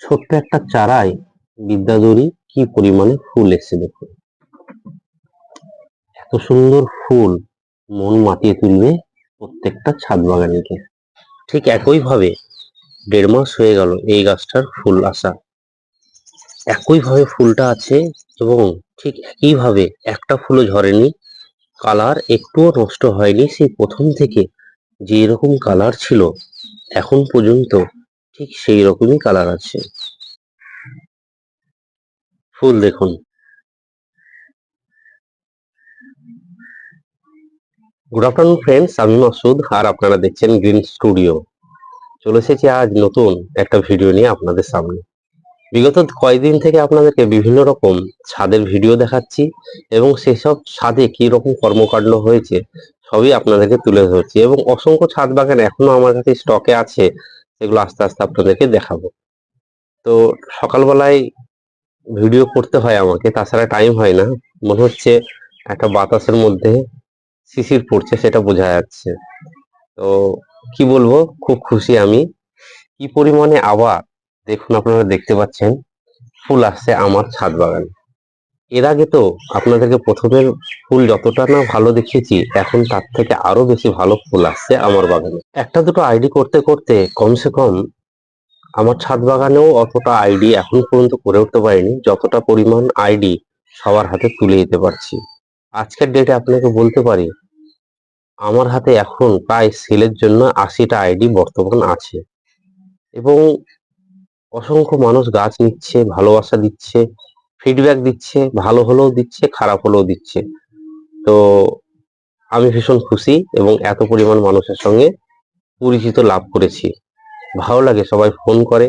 ছোট্ট একটা চারায় বিদ্যাধরী কি পরিমাণে ফুল এসছে দেখুন এত সুন্দর ফুল মন মাতিয়ে তুলবে প্রত্যেকটা ছাদ বাগানিকে। ঠিক একই ভাবে দেড় মাস হয়ে গেল এই গাছটার ফুল আসা। একই ভাবে ফুলটা আছে এবং ঠিক একই ভাবে একটা ফুলও ঝরেনি। কালার একটুও নষ্ট হয়নি সেই প্রথম থেকে যে রকম কালার ছিল এখন পর্যন্ত ঠিক সেই রকমই কালার আছে। ফুল দেখুন। গুড আফটারনুন ফ্রেন্ডস আমি মাসুদ আর আপনারা দেখছেন গ্রিন স্টুডিও চলে এসেছি আজ নতুন একটা ভিডিও নিয়ে আপনাদের সামনে। বিগত কয়েকদিন থেকে আপনাদেরকে বিভিন্ন রকম ছাদের ভিডিও দেখাচ্ছি এবং সেসব ছাদে কি রকম কর্মকাণ্ড হয়েছে সবই আপনাদেরকে তুলে ধরছি এবং অসংখ্য ছাদ বাগান এখনও আমার কাছে স্টকে আছে। সেগুলো আস্তে আস্তে আপনাদেরকে দেখাবো। তো সকালবেলায় ভিডিও করতে হয় আমাকে, তাছাড়া টাইম হয় না। মনে হচ্ছে একটা বাতাসের মধ্যে শিশির পড়ছে, সেটা বোঝা যাচ্ছে। তো কি বলব, খুব খুশি আমি। কি পরিমাণে আবার, দেখুন আপনারা দেখতে পাচ্ছেন, ফুল আসছে আমার ছাদ বাগানে। এর আগে তো আপনাদেরকে প্রথমের ফুল যতটা না ভালো দেখিয়েছি, এখন তার থেকে আরও বেশি ভালো ফুল আসছে আমার বাগানে। একটা দুটো আইডি করতে করতে কমসে কম আমার ছাদ বাগানেও অতটা আইডি এখন পর্যন্ত করে উঠতে পারিনি, যতটা পরিমাণ আইডি সবার হাতে তুলে দিতে পারছি। আজকের ডেটে আপনাকে বলতে পারি, আমার হাতে এখন প্রায় সেলের জন্য আশিটা আইডি বর্তমান আছে। এবং অসংখ্য মানুষ গাছ নিচ্ছে, ভালোবাসা দিচ্ছে ফিডব্যাক দিচ্ছে, ভালো হলেও দিচ্ছে, খারাপ হলেও দিচ্ছে। তো আমি ভীষণ খুশি এবং এত পরিমাণ মানুষের সঙ্গে পরিচিত লাভ করেছি। ভালো লাগে, সবাই ফোন করে,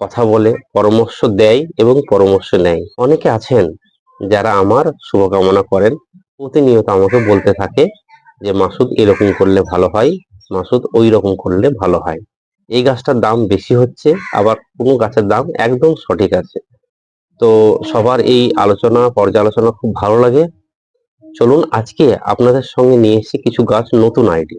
কথা বলে, পরামর্শ দেয় এবং পরামর্শ নেয়। অনেকে আছেন যারা আমার শুভকামনা করেন, প্রতিনিয়ত আমাকে বলতে থাকে যে, মাসুদ এরকম করলে ভালো হয়, মাসুদ ওই রকম করলে ভালো হয়। এই গাছটার দাম বেশি হচ্ছে, আবার কোনো গাছের দাম একদম সঠিক আছে। তো সবার এই আলোচনা, পর্যালোচনা খুব ভালো লাগে। চলুন আজকে আপনাদের সঙ্গে নিয়ে এসেছি কিছু গাছ নতুন আইডি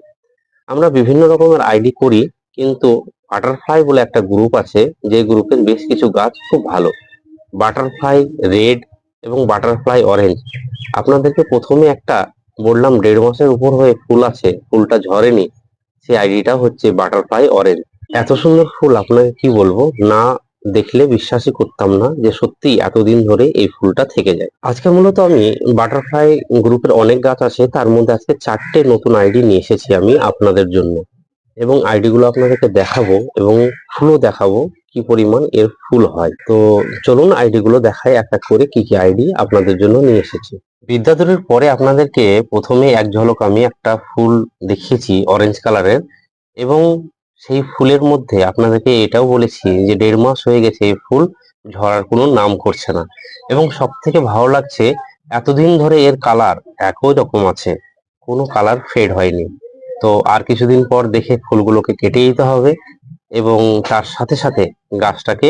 আমরা বিভিন্ন রকমের আইডি করি, কিন্তু বাটারফ্লাই বলে একটা গ্রুপ আছে, যে গ্রুপের বেশ কিছু গাছ খুব ভালো। বাটারফ্লাই রেড এবং বাটারফ্লাই অরেঞ্জ আপনাদেরকে প্রথমে একটা বললাম, দেড় মাসের উপর হয়ে ফুল আছে, ফুলটা ঝরেনি, সেই আইডিটা হচ্ছে বাটারফ্লাই অরেঞ্জ এত সুন্দর ফুল, আপনাকে কি বলব? না দেখলে বিশ্বাসই করতাম না যে সত্যি এতদিন ধরে এই ফুলটা থেকে যায়। আজকে মূলত আমি বাটারফ্লাই গ্রুপের অনেক গাছ আছে, তার মধ্যে আজকে চারটে নতুন আইডি নিয়ে এসেছি আমি আপনাদের জন্য। এবং আইডি গুলো আপনাদেরকে দেখাবো এবং ফুলও দেখাবো কি পরিমাণ এর ফুল হয়। তো চলুন আইডি গুলো দেখাই, এক এক করে কি কি আইডি আপনাদের জন্য নিয়ে এসেছি। বিদ্যাধরের পরে আপনাদেরকে প্রথমে এক ঝলক আমি একটা ফুল দেখিয়েছি অরেঞ্জ কালারের এবং সেই ফুলের মধ্যে আপনাদেরকে এটাও বলেছি যে দেড় মাস হয়ে গেছে এই ফুল ঝরার কোনো নাম করছে না। এবং সব থেকে ভালো লাগছে, এতদিন ধরে এর কালার একই রকম আছে, কোনো কালার ফেড হয়নি। তো আর কিছুদিন পর দেখে ফুলগুলোকে কেটে দিতে হবে এবং তার সাথে সাথে গাছটাকে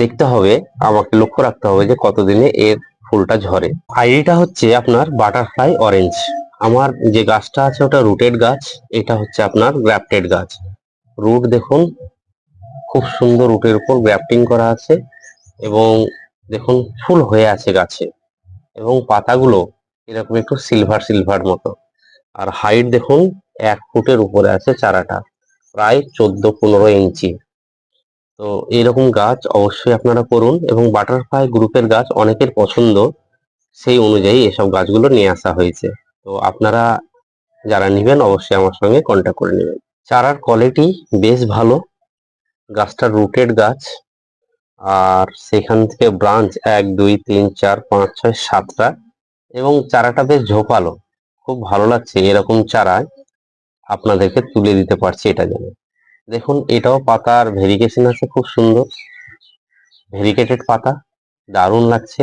দেখতে হবে, আমাকে লক্ষ্য রাখতে হবে যে কতদিনে এর ফুলটা ঝরে। আইডিটা হচ্ছে আপনার বাটারফ্লাই অরেঞ্জ আমার যে গাছটা আছে ওটা রুটেড গাছ, এটা হচ্ছে আপনার গ্রাফটেড গাছ। রুট দেখুন, খুব সুন্দর রুটের উপর গ্রাফটিং করা আছে এবং দেখুন ফুল হয়ে আছে গাছে এবং পাতাগুলো এরকম একটু সিলভার সিলভার মতো। আর হাইট দেখুন, এক ফুটের উপরে আছে চারাটা, প্রায় চোদ্দ, পনেরো ইঞ্চি। তো এইরকম গাছ অবশ্যই আপনারা করুন এবং বাটারফ্লাই গ্রুপের গাছ অনেকের পছন্দ, সেই অনুযায়ী এসব গাছগুলো নিয়ে আসা হয়েছে। তো আপনারা যারা নেবেন, অবশ্যই আমার সঙ্গে কন্ট্যাক্ট করে নেবেন। চারার কোয়ালিটি বেশ ভালো। গাছটা রুটেড গাছ। আর সেখান থেকে ব্রাঞ্চ এক, দুই, তিন, চার, পাঁচ, ছয়, সাতটা। এবং চারাটা বেশ ঝোপালো। খুব ভালো লাগছে এরকম চারায়। আপনাদেরকে তুলে দিতে পারছি এটা যেন দেখুন, এটাও পাতার ভেরিকেশন আছে খুব সুন্দর। ভেরিকেটেড পাতা। দারুণ লাগছে।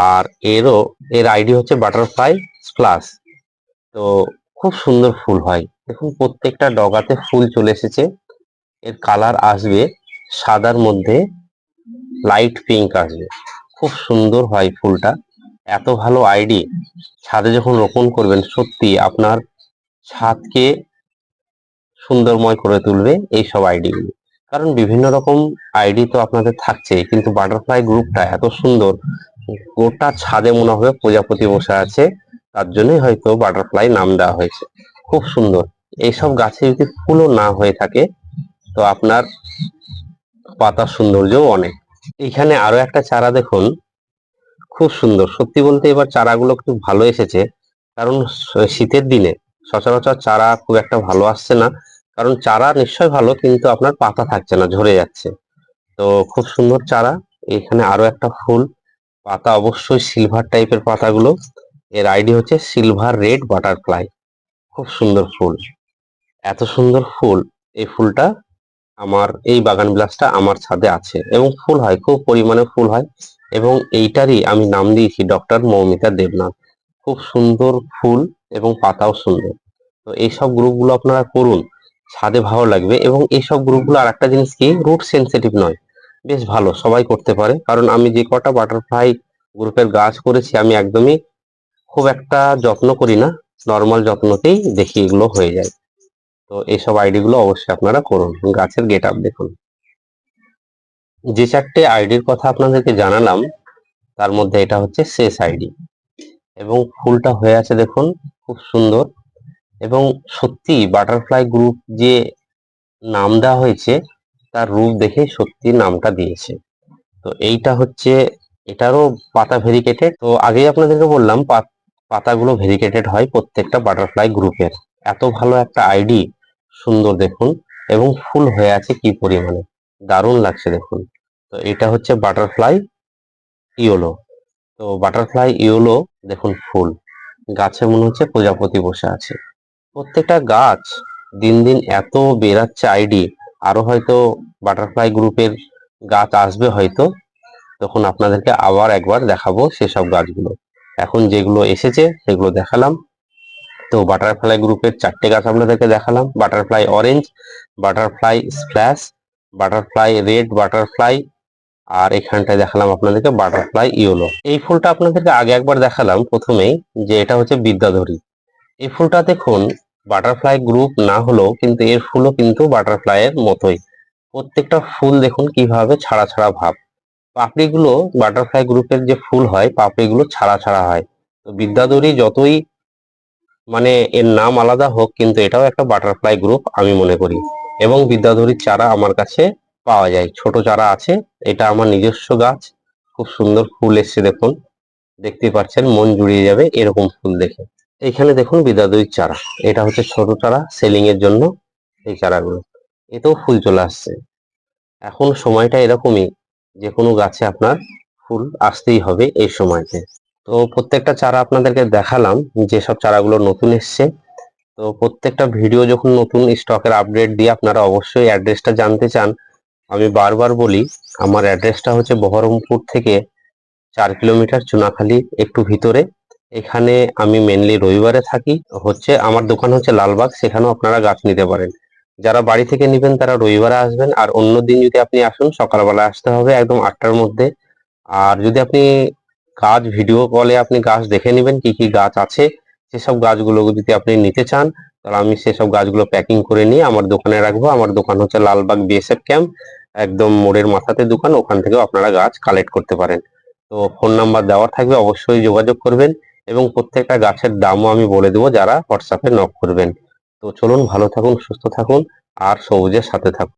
আর এরও, এর আইডি হচ্ছে বাটারফ্লাই স্প্লাস তো খুব সুন্দর ফুল হয়। দেখুন, প্রত্যেকটা ডগাতে ফুল চলে এসেছে। এর কালার আসবে সাদার মধ্যে লাইট পিঙ্ক আসবে। খুব সুন্দর হয় ফুলটা। এত ভালো আইডি ছাদে যখন রোপণ করবেন, সত্যি আপনার ছাদকে সুন্দরময় করে তুলবে এই সব আইডিগুলো কারণ বিভিন্ন রকম আইডি তো আপনাদের থাকছেই কিন্তু বাটারফ্লাই গ্রুপটা এত সুন্দর। গোটা ছাদে মনে হবে প্রজাপতি বসে আছে। তার জন্যই হয়তো বাটারফ্লাই নাম দেওয়া হয়েছে। খুব সুন্দর। এইসব গাছে যদি ফুলও না হয়ে থাকে, তো আপনার পাতার সৌন্দর্যও অনেক। এখানে আরও একটা চারা দেখুন। খুব সুন্দর। সত্যি বলতে এবার চারাগুলো খুব ভালো এসেছে। কারণ শীতের দিনে সচরাচর চারা খুব একটা ভালো আসছে না। কারণ চারা নিশ্চয় ভালো, কিন্তু আপনার পাতা থাকছে না, ঝরে যাচ্ছে। তো খুব সুন্দর চারা। এখানে আরও একটা ফুল। পাতা অবশ্যই সিলভার টাইপের পাতাগুলো। এর আইডি হচ্ছে সিলভার রেড বাটারফ্লাই খুব সুন্দর ফুল। এত সুন্দর ফুল, এই ফুলটা আমার, এই বাগান বিলাসটা আমার ছাদে আছে এবং ফুল হয়, খুব পরিমাণে ফুল হয় এবং এইটারই আমি নাম দিয়েছি ডক্টর মৌমিতা দেবনাথ। খুব সুন্দর ফুল এবং পাতাও সুন্দর। তো এইসব গ্রুপগুলো আপনারা করুন, ছাদে ভালো লাগবে এবং এইসব গ্রুপগুলো আর একটা জিনিস কি রুট সেন্সিটিভ নয়। বেশ ভালো, সবাই করতে পারে। কারণ আমি যে কটা বাটারফ্লাই গ্রুপের গাছ করেছি, আমি একদমই খুব একটা যত্ন করি না। নর্মাল যত্নতেই দেখি এগুলো হয়ে যায়। তো এইসব আইডি গুলো অবশ্যই আপনারা করুন। গাছের গেট আপ দেখুন। যে চারটে আইডির কথা আপনাদেরকে জানালাম, তার মধ্যে এটা হচ্ছে শেষ আইডি এবং ফুলটা হয়ে আছে দেখুন, খুব সুন্দর। এবং সত্যি বাটারফ্লাই গ্রুপ যে নাম দেওয়া হয়েছে, তার রূপ দেখে সত্যি নামটা দিয়েছে। তো এইটা হচ্ছে, এটারও পাতা ভেরিকেটেড। তো আগেই আপনাদেরকে বললাম পাতাগুলো ভেরিকেটেড হয় প্রত্যেকটা বাটারফ্লাই গ্রুপের। এত ভালো একটা আইডি, সুন্দর দেখুন, এবং ফুল হয়ে আছে কি পরিমাণে। দারুণ লাগছে দেখুন। তো এটা হচ্ছে বাটারফ্লাই ইয়োলো। তো বাটারফ্লাই ইয়োলো, দেখুন ফুল। গাছে মনে হচ্ছে প্রজাপতি বসে আছে। প্রত্যেকটা গাছ দিন দিন এত বেরাচ্ছে আইডি, আরও হয়তো বাটারফ্লাই গ্রুপের গাছ আসবে হয়তো। তখন আপনাদেরকে আবার একবার দেখাবো সেসব গাছগুলো। এখন যেগুলো এসেছে, সেগুলো দেখালাম। তো বাটারফ্লাই গ্রুপের চারটে গাছ আপনাদেরকে দেখালাম। Butterfly orange butterfly splash butterfly red butterfly আর এখানটায় দেখালাম আপনাদেরকে বাটারফ্লাই ইয়েলো এই ফুলটা আপনাদেরকে আগে একবার দেখালাম প্রথমেই, যে এটা হচ্ছে বিদ্যাধরী। এই ফুলটা দেখুন বাটারফ্লাই গ্রুপ না হলেও কিন্তু এর ফুলও কিন্তু বাটারফ্লাই এর মতোই। প্রত্যেকটা ফুল দেখুন কীভাবে ছাড়া ছাড়া ভাব। পাপড়িগুলো বাটারফ্লাই গ্রুপের যে ফুল হয়, পাপড়িগুলো ছাড়া ছাড়া হয়। তো বিদ্যাধরী যতই মানে এর নাম আলাদা হোক, কিন্তু এটাও একটা বাটারফ্লাই গ্রুপ আমি মনে করি। এবং বিদ্যাধরীর চারা আমার কাছে পাওয়া যায়। ছোট চারা আছে, এটা আমার নিজস্ব গাছ। খুব সুন্দর ফুল এসছে দেখুন। দেখতে পাচ্ছেন, মন জুড়িয়ে যাবে এরকম ফুল দেখে। এইখানে দেখুন বিদ্যাধরীর চারা। এটা হচ্ছে ছোট চারা সেলিং এর জন্য এই চারাগুলো। এতেও ফুল চলে আসছে। এখন সময়টা এরকমই। যে কোনো গাছে আপনার ফুল আসতেই হবে এই সময়তে। তো প্রত্যেকটা চারা আপনাদেরকে দেখালাম, যেসব চারাগুলো নতুন এসছে। তো প্রত্যেকটা ভিডিও যখন নতুন স্টকের আপডেট দিয়ে আপনারা অবশ্যই অ্যাড্রেসটা জানতে চান, আমি বারবার বলি, আমার অ্যাড্রেসটা হচ্ছে বহরমপুর থেকে চার কিলোমিটার চুনাখালী একটু ভিতরে। এখানে আমি মেনলি রবিবারে থাকি, হচ্ছে আমার দোকান হচ্ছে লালবাগ, সেখানেও আপনারা গাছ নিতে পারেন। যারা বাড়ি থেকে নেবেন তারা রবিবারে আসবেন। আর অন্য দিন যদি আপনি আসুন, সকালবেলা আসতে হবে একদম আটটার মধ্যে। আর যদি আপনি গাছ, ভিডিও কলে আপনি গাছ দেখে নেবেন, কি কি গাছ আছে, সেসব গাছগুলো যদি আপনি নিতে চান, তাহলে আমি সেসব গাছগুলো প্যাকিং করে নিয়ে আমার দোকানে রাখব। আমার দোকান হচ্ছে লালবাগ বিএসএফ ক্যাম্প একদম মোড়ের মাথাতে দোকান, ওখান থেকেও আপনারা গাছ কালেক্ট করতে পারেন। তো ফোন নাম্বার দেওয়া থাকবে, অবশ্যই যোগাযোগ করবেন এবং প্রত্যেকটা গাছের দামও আমি বলে দেবো যারা হোয়াটসঅ্যাপে নক করবেন। তো চলুন ভালো থাকুন সুস্থ থাকুন আর সবুজের সাথে থাকুন।